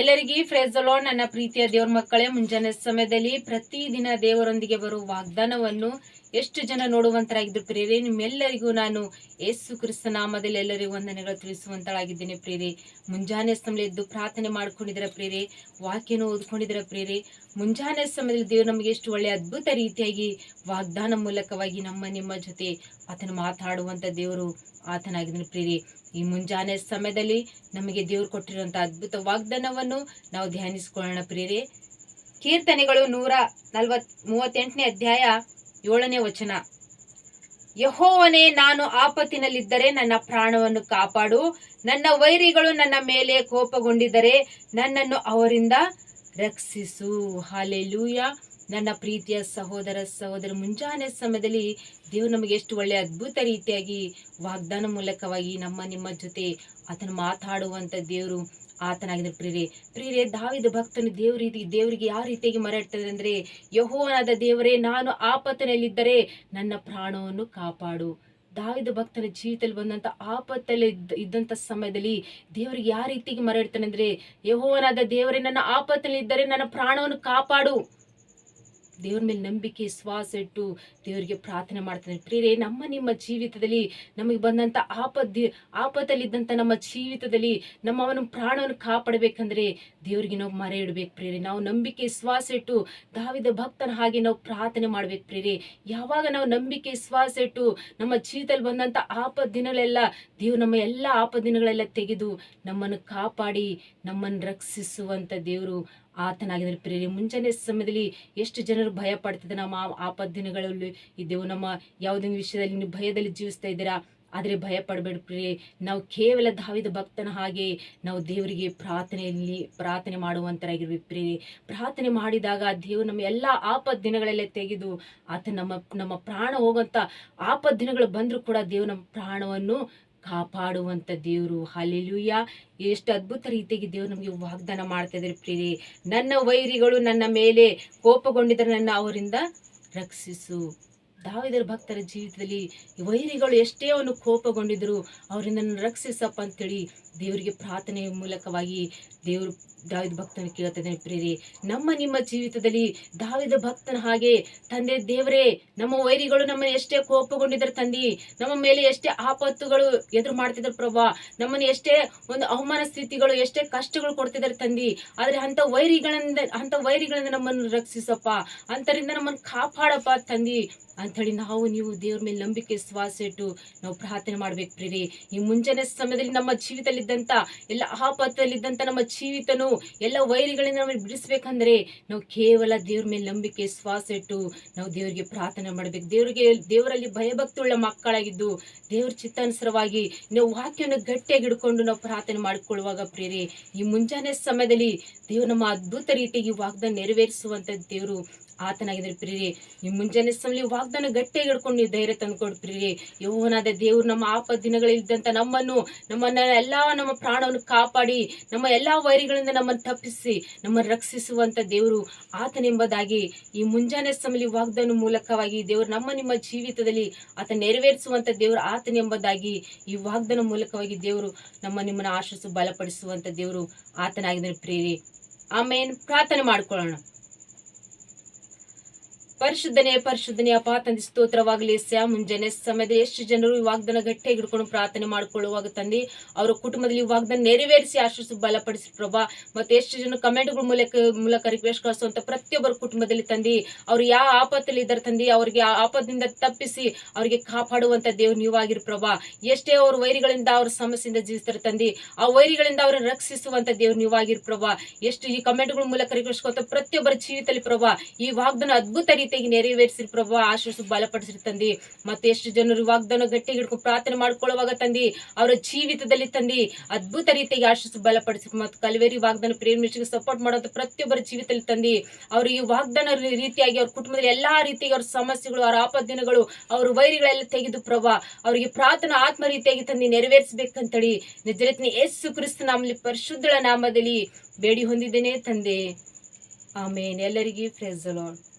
ಎಲ್ಲರಿಗೂ ಫ್ರೇಸ್ ನನ್ನ ಪ್ರೀತಿಯ ದೇವ್ರ ಮಕ್ಕಳೇ ಮುಂಜಾನೆ ಸಮಯದಲ್ಲಿ ಪ್ರತಿದಿನ ದೇವರೊಂದಿಗೆ ಬರುವ ವಾಗ್ದಾನವನ್ನು ಎಷ್ಟು ಜನ ನೋಡುವಂತರಾಗಿದ್ರು ಪ್ರೇರೆ ನಿಮ್ಮೆಲ್ಲರಿಗೂ ನಾನು ಯೇಸು ಕ್ರಿಸ್ತ ನಾಮದಲ್ಲಿ ಎಲ್ಲರಿಗೂ ವಂದನೆಗಳು ತಿಳಿಸುವಂತಳಾಗಿದ್ದೇನೆ ಪ್ರೇರೆ ಮುಂಜಾನೆ ಸಮಯ ಎದ್ದು ಪ್ರಾರ್ಥನೆ ಮಾಡ್ಕೊಂಡಿದ್ರ ಪ್ರೇರೆ ವಾಕ್ಯನ ಓದ್ಕೊಂಡಿದ್ರ ಪ್ರೇರೆ ಮುಂಜಾನೆ ಸಮಯದಲ್ಲಿ ದೇವರು ನಮಗೆ ಎಷ್ಟು ಒಳ್ಳೆ ಅದ್ಭುತ ರೀತಿಯಾಗಿ ವಾಗ್ದಾನ ಮೂಲಕವಾಗಿ ನಮ್ಮ ನಿಮ್ಮ ಜೊತೆ ಆತನ ಮಾತಾಡುವಂಥ ದೇವರು ಆತನಾಗಿದ್ದಾನೆ ಪ್ರೇರೆ ಈ ಮುಂಜಾನೆ ಸಮಯದಲ್ಲಿ ನಮಗೆ ದೇವರು ಕೊಟ್ಟಿರುವಂತ ಅದ್ಭುತ ವಾಗ್ದಾನವನ್ನು ನಾವು ಧ್ಯಾನಿಸ್ಕೊಳ್ಳೋಣ ಪ್ರೇರೆ ಕೀರ್ತನೆಗಳು ನೂರ ನಲ್ವತ್ ಮೂವತ್ತೆಂಟನೇ ಅಧ್ಯಾಯ ಏಳನೇ ವಚನ. ಯಹೋವನೇ, ನಾನು ಆಪತ್ತಿನಲ್ಲಿದ್ದರೆ ನನ್ನ ಪ್ರಾಣವನ್ನು ಕಾಪಾಡು. ನನ್ನ ವೈರಿಗಳು ನನ್ನ ಮೇಲೆ ಕೋಪಗೊಂಡಿದ್ದರೆ ನನ್ನನ್ನು ಅವರಿಂದ ರಕ್ಷಿಸು. ಹಾಲೆಲೂಯ ನನ್ನ ಪ್ರೀತಿಯ ಸಹೋದರ ಸಹೋದರ ಮುಂಜಾನೆ ಸಮಯದಲ್ಲಿ ದೇವರು ನಮಗೆ ಎಷ್ಟು ಒಳ್ಳೆ ಅದ್ಭುತ ರೀತಿಯಾಗಿ ವಾಗ್ದಾನ ಮೂಲಕವಾಗಿ ನಮ್ಮ ನಿಮ್ಮ ಜೊತೆ ಆತನ ಮಾತಾಡುವಂತ ದೇವರು ಆತನಾಗಿದ್ರು ಪ್ರಿಯರೇ ಪ್ರೀರೆ ದಾವಿದ ಭಕ್ತನು ದೇವ್ರ ರೀತಿ, ದೇವರಿಗೆ ಯಾವ ರೀತಿಯಾಗಿ ಮರ ಅಂದರೆ, ಯಹೋವನಾದ ದೇವರೇ, ನಾನು ಆಪತ್ತನಲ್ಲಿದ್ದರೆ ನನ್ನ ಪ್ರಾಣವನ್ನು ಕಾಪಾಡು. ದಾವಿದ ಭಕ್ತನ ಜೀವಿತದಲ್ಲಿ ಬಂದಂತ ಆಪತ್ತಲ್ಲಿ ಇದ್ದ ಸಮಯದಲ್ಲಿ ದೇವರಿಗೆ ಯಾವ ರೀತಿಗೆ ಮರ ಇಡ್ತಾನೆ ಅಂದ್ರೆ, ಯಹೋವನಾದ ದೇವರೇ, ನನ್ನ ಆಪತ್ತಲ್ಲಿದ್ದರೆ ನನ್ನ ಪ್ರಾಣವನ್ನು ಕಾಪಾಡು. ದೇವ್ರ ಮೇಲೆ ನಂಬಿಕೆ ಶ್ವಾಸ ಇಟ್ಟು ದೇವರಿಗೆ ಪ್ರಾರ್ಥನೆ ಮಾಡ್ತಾನೆ. ಪ್ರಿಯರೇ, ನಮ್ಮ ನಿಮ್ಮ ಜೀವಿತದಲ್ಲಿ ನಮಗೆ ಬಂದಂತ ಆಪದ ಆಪತ್ತಲ್ಲಿದ್ದಂಥ ನಮ್ಮ ಜೀವಿತದಲ್ಲಿ ನಮ್ಮ ಅವನ ಪ್ರಾಣವನ್ನು ಕಾಪಾಡಬೇಕಂದ್ರೆ ದೇವರಿಗೆ ನಾವು ಮರೆ ಇಡಬೇಕು ಪ್ರೇರೆ ನಾವು ನಂಬಿಕೆ ಶ್ವಾಸ ಇಟ್ಟು ದಾವಿದ ಭಕ್ತನ ಹಾಗೆ ನಾವು ಪ್ರಾರ್ಥನೆ ಮಾಡ್ಬೇಕು ಪ್ರೇರೆ ಯಾವಾಗ ನಾವು ನಂಬಿಕೆ ಶ್ವಾಸ ಇಟ್ಟು ನಮ್ಮ ಜೀವಿತದಲ್ಲಿ ಬಂದಂತ ಆಪದ ದಿನಗಳೆಲ್ಲ ದೇವ್ರು ನಮ್ಮ ಎಲ್ಲ ಆಪದ ದಿನಗಳೆಲ್ಲ ತೆಗೆದು ನಮ್ಮನ್ನು ಕಾಪಾಡಿ ನಮ್ಮನ್ನು ರಕ್ಷಿಸುವಂತ ದೇವರು ಆತನಾಗಿದ್ದಾರೆ ಪ್ರೇರಿ ಮುಂಜಾನೆ ಸಮಯದಲ್ಲಿ ಎಷ್ಟು ಜನರು ಭಯ ಪಡ್ತಿದ್ದೆ ನಮ್ಮ ಆಪದ ದಿನಗಳಲ್ಲಿ. ಇದ್ದೆವು ನಮ್ಮ ಯಾವುದೊಂದು ವಿಷಯದಲ್ಲಿ ನೀವು ಭಯದಲ್ಲಿ ಜೀವಿಸ್ತಾ ಇದ್ದೀರಾ? ಆದರೆ ಭಯ ಪಡಬೇಡ್ರಿ ನಾವು ಕೇವಲ ಧಾವಿದ ಭಕ್ತನ ಹಾಗೆ ನಾವು ದೇವರಿಗೆ ಪ್ರಾರ್ಥನೆಯಲ್ಲಿ ಪ್ರಾರ್ಥನೆ ಮಾಡುವಂತರಾಗಿರ್ಬೇಕು ಪ್ರಿಯೆ ಪ್ರಾರ್ಥನೆ ಮಾಡಿದಾಗ ದೇವರು ನಮ್ಮ ಎಲ್ಲ ಆಪತ್ ದಿನಗಳಲ್ಲೇ ತೆಗೆದು ಆತ ನಮ್ಮ ನಮ್ಮ ಪ್ರಾಣ ಹೋಗುವಂತ ಆಪತ್ ದಿನಗಳು ಬಂದರೂ ಕೂಡ ದೇವರು ನಮ್ಮ ಪ್ರಾಣವನ್ನು ಕಾಪಾಡುವಂತ ದೇವರು. ಹಲಿಲುಯ್ಯ ಎಷ್ಟು ಅದ್ಭುತ ರೀತಿಯಾಗಿ ದೇವರು ನಮಗೆ ವಾಗ್ದಾನ ಮಾಡ್ತಾ ಇದ್ದಾರೆ ಪ್ರೀತಿ ನನ್ನ ವೈರಿಗಳು ನನ್ನ ಮೇಲೆ ಕೋಪಗೊಂಡಿದ್ರೆ ನನ್ನ ಅವರಿಂದ ರಕ್ಷಿಸು. ದಾವಿದರ ಭಕ್ತರ ಜೀವಿತದಲ್ಲಿ ವೈರಿಗಳು ಎಷ್ಟೇ ಅವನು ಕೋಪಗೊಂಡಿದ್ರು ಅವರಿಂದ ರಕ್ಷಿಸಪ್ಪ ಅಂತೇಳಿ ದೇವರಿಗೆ ಪ್ರಾರ್ಥನೆ ಮೂಲಕವಾಗಿ ದೇವರು ದಾವಿದ ಭಕ್ತನ ಕೇಳ್ತಿದ್ದಾನೆ ಪ್ರೇರಿ ನಮ್ಮ ನಿಮ್ಮ ಜೀವಿತದಲ್ಲಿ ದಾವಿದ ಭಕ್ತನ ಹಾಗೆ ತಂದೆ ದೇವರೇ, ನಮ್ಮ ವೈರಿಗಳು ನಮ್ಮನ್ನು ಎಷ್ಟೇ ಕೋಪಗೊಂಡಿದ್ದಾರೆ ತಂದಿ, ನಮ್ಮ ಮೇಲೆ ಎಷ್ಟೇ ಆಪತ್ತುಗಳು ಎದುರು ಮಾಡ್ತಿದ್ರು ಪ್ರಭಾ ನಮ್ಮನ್ನು ಎಷ್ಟೇ ಒಂದು ಅವಮಾನ ಸ್ಥಿತಿಗಳು, ಎಷ್ಟೇ ಕಷ್ಟಗಳು ಕೊಡ್ತಿದ್ದಾರೆ ತಂದಿ, ಆದರೆ ಅಂತ ವೈರಿಗಳಿಂದ ಅಂತ ವೈರಿಗಳಿಂದ ನಮ್ಮನ್ನು ರಕ್ಷಿಸಪ್ಪ ಅಂತರಿಂದ ನಮ್ಮನ್ನು ಕಾಪಾಡಪ್ಪ ತಂದಿ, ಅಂಥೇಳಿ ನಾವು ನೀವು ದೇವ್ರ ಮೇಲೆ ನಂಬಿಕೆ ಶ್ವಾಸ ಇಟ್ಟು ನಾವು ಪ್ರಾರ್ಥನೆ ಮಾಡ್ಬೇಕು ಪ್ರೀರಿ ಈ ಮುಂಜಾನೆ ಸಮಯದಲ್ಲಿ ನಮ್ಮ ಜೀವಿತದಲ್ಲಿದ್ದಂಥ ಎಲ್ಲ ಆಪತ್ತಲ್ಲಿದ್ದಂಥ ನಮ್ಮ ಜೀವಿತನು, ಎಲ್ಲ ವೈರಿಗಳಿಂದ ನಾವು ಬಿಡಿಸ್ಬೇಕಂದ್ರೆ ನಾವು ಕೇವಲ ದೇವ್ರ ಮೇಲೆ ನಂಬಿಕೆ, ಶ್ವಾಸ ಇಟ್ಟು ನಾವು ದೇವರಿಗೆ ಪ್ರಾರ್ಥನೆ ಮಾಡಬೇಕು. ದೇವರಿಗೆ, ದೇವರಲ್ಲಿ ಭಯಭಕ್ತಿಯುಳ್ಳ ಮಕ್ಕಳಾಗಿದ್ದು, ದೇವ್ರ ಚಿತ್ತಾನುಸಾರವಾಗಿ ನಾವು ವಾಕ್ಯವನ್ನು ಗಟ್ಟಿಯಾಗಿ ಹಿಡ್ಕೊಂಡು ನಾವು ಪ್ರಾರ್ಥನೆ ಮಾಡಿಕೊಳ್ಳುವಾಗ ಪ್ರೇರೆ ಈ ಮುಂಜಾನೆ ಸಮಯದಲ್ಲಿ ದೇವ್ರು ನಮ್ಮ ಅದ್ಭುತ ರೀತಿಯಾಗಿ ವಾಗ್ದಾನ ನೆರವೇರಿಸುವಂತ ದೇವರು ಆತನಾಗಿದ್ದಾರೆ ಪ್ರಿಯರೇ ನಿಮ್ಮ ಮುಂಜಾನೆ ಸಮಲಿ ವಾಗ್ದಾನ ಗಟ್ಟಿಯಾಗಿ ಹಿಡ್ಕೊಂಡು ನೀವು ಧೈರ್ಯ ತಂದ್ಕೊಡು ಪ್ರಿಯರೇ ಯೌವನಾದ ದೇವ್ರು ನಮ್ಮ ಆಪ ದಿನಗಳಿದ್ದಂತ ನಮ್ಮನ್ನು, ನಮ್ಮನ್ನ ಎಲ್ಲ ನಮ್ಮ ಪ್ರಾಣವನ್ನು ಕಾಪಾಡಿ, ನಮ್ಮ ಎಲ್ಲ ವೈರಿಗಳಿಂದ ನಮ್ಮನ್ನು ತಪ್ಪಿಸಿ, ನಮ್ಮನ್ನು ರಕ್ಷಿಸುವಂತ ದೇವರು ಆತನೆಂಬುದಾಗಿ ಈ ಮುಂಜಾನೆ ಸಮಲಿ ವಾಗ್ದಾನ ಮೂಲಕವಾಗಿ ದೇವರು ನಮ್ಮ ನಿಮ್ಮ ಜೀವಿತದಲ್ಲಿ ಆತ ನೆರವೇರಿಸುವಂತ ದೇವರು ಆತನೆಂಬುದಾಗಿ ಈ ವಾಗ್ದಾನ ಮೂಲಕವಾಗಿ ದೇವರು ನಮ್ಮ ನಿಮ್ಮನ್ನ ಆಶಿಸು ಬಲಪಡಿಸುವಂತ ದೇವರು ಆತನಾಗಿದ್ದಾನೆ ಪ್ರೇರಿ ಆಮೇಲೆ ಪ್ರಾರ್ಥನೆ ಮಾಡ್ಕೊಳ್ಳೋಣ. ಪರಿಶುದ್ಧನೇ ಪರಿಶುದ್ಧನೇ ಅಪ್ಪ ತಂದೆ, ಸ್ತೋತ್ರವಾಗಲಿ. ಸ್ಯಾ ಮುಂಜಾನೆ ಸಮಯದ ಎಷ್ಟು ಜನರು ಈ ವಾಗ್ದಾನ ಗಟ್ಟಿಯಾಗಿ ಹಿಡ್ಕೊಂಡು ಪ್ರಾರ್ಥನೆ ಮಾಡ್ಕೊಳ್ಳುವಾಗ ತಂದೆ, ಅವರ ಕುಟುಂಬದಲ್ಲಿ ವಾಗ್ದಾನ ನೆರವೇರಿಸಿ ಆಶಿಸು ಬಲಪಡಿಸಿ ಪ್ರಭಾ. ಮತ್ತೆ ಎಷ್ಟು ಜನ ಕಮೆಂಟ್ಗಳ ಮೂಲಕ ಮೂಲಕ ರಿಕ್ವೆಸ್ಟ್ ಕಳಿಸುವಂತ ಪ್ರತಿಯೊಬ್ಬರ ಕುಟುಂಬದಲ್ಲಿ ತಂದಿ, ಅವ್ರು ಯಾವ ಆಪತ್ತಲ್ಲಿ ಇದ್ದಾರೆ ತಂದಿ, ಅವರಿಗೆ ಆ ಆಪತ್ತಿನಿಂದ ತಪ್ಪಿಸಿ ಅವರಿಗೆ ಕಾಪಾಡುವಂತ ದೇವ್ರು ನೀವಾಗಿರು ಪ್ರಭಾ. ಎಷ್ಟೇ ಅವ್ರ ವೈರಿಗಳಿಂದ ಅವ್ರ ಸಮಸ್ಯೆಯಿಂದ ಜೀವಿಸ್ತಾರೆ ತಂದಿ, ಆ ವೈರಿಗಳಿಂದ ಅವರನ್ನು ರಕ್ಷಿಸುವಂತ ದೇವ್ರು ನೀವಾಗಿರು ಪ್ರಭಾ. ಎಷ್ಟು ಈ ಕಮೆಂಟ್ಗಳ ಮೂಲಕ ರಿಕ್ವೆಸ್ಟ್ ಪ್ರತಿಯೊಬ್ಬರ ಜೀವಿತದಲ್ಲಿ ಪ್ರಭಾ, ಈ ವಾಗ್ದಾನ ಅದ್ಭುತ ರೀತಿಯಾಗಿ ನೆರವೇರಿಸಿರಿ ಪ್ರಭು. ಆಶೀರ್ಸು ಬಲಪಡಿಸಿರಿ ತಂದಿ. ಮತ್ತೆ ಎಷ್ಟು ಜನರು ವಾಗ್ದಾನ ಗಟ್ಟಿ ಹಿಡ್ಕೊಂಡು ಪ್ರಾರ್ಥನೆ ಮಾಡ್ಕೊಳ್ಳುವಾಗ ತಂದಿ, ಅವರ ಜೀವಿತದಲ್ಲಿ ತಂದಿ, ಅದ್ಭುತ ರೀತಿಯಾಗಿ ಆಶೀರ್ಸು ಬಲಪಡಿಸಿ ಮತ್ತು ಕಲವೇರಿ ವಾಗ್ದಾನ ಪ್ರೇಮಿಸಿಗೆ ಸಪೋರ್ಟ್ ಮಾಡುವಂತ ಪ್ರತಿಯೊಬ್ಬರ ಜೀವಿತದಲ್ಲಿ ತಂದಿ ಅವರು ಈ ವಾಗ್ದಾನ ರೀತಿಯಾಗಿ ಅವ್ರ ಕುಟುಂಬದಲ್ಲಿ ಎಲ್ಲಾ ರೀತಿಯಾಗಿ ಅವ್ರ ಸಮಸ್ಯೆಗಳು, ಅವರ ಆಪದಿನಗಳು ಅವ್ರ ವೈರಿಗಳೆಲ್ಲ ತೆಗೆದು ಪ್ರಭಾ, ಅವರಿಗೆ ಪ್ರಾರ್ಥನಾ ಆತ್ಮ ರೀತಿಯಾಗಿ ತಂದಿ ನೆರವೇರಿಸಬೇಕಂತೇಳಿ ನಿಜರತ್ನ ಯೇಸು ಕ್ರಿಸ್ತ ನಾಮಲ್ಲಿ ಪರಿಶುದ್ಧಳ ನಾಮದಲ್ಲಿ ಬೇಡಿ ಹೊಂದಿದ್ದೇನೆ ತಂದೆ. ಆಮೇನ್. ಎಲ್ಲರಿಗೆ ಫ್ರೆಸ್ ಲಾರ್ಡ್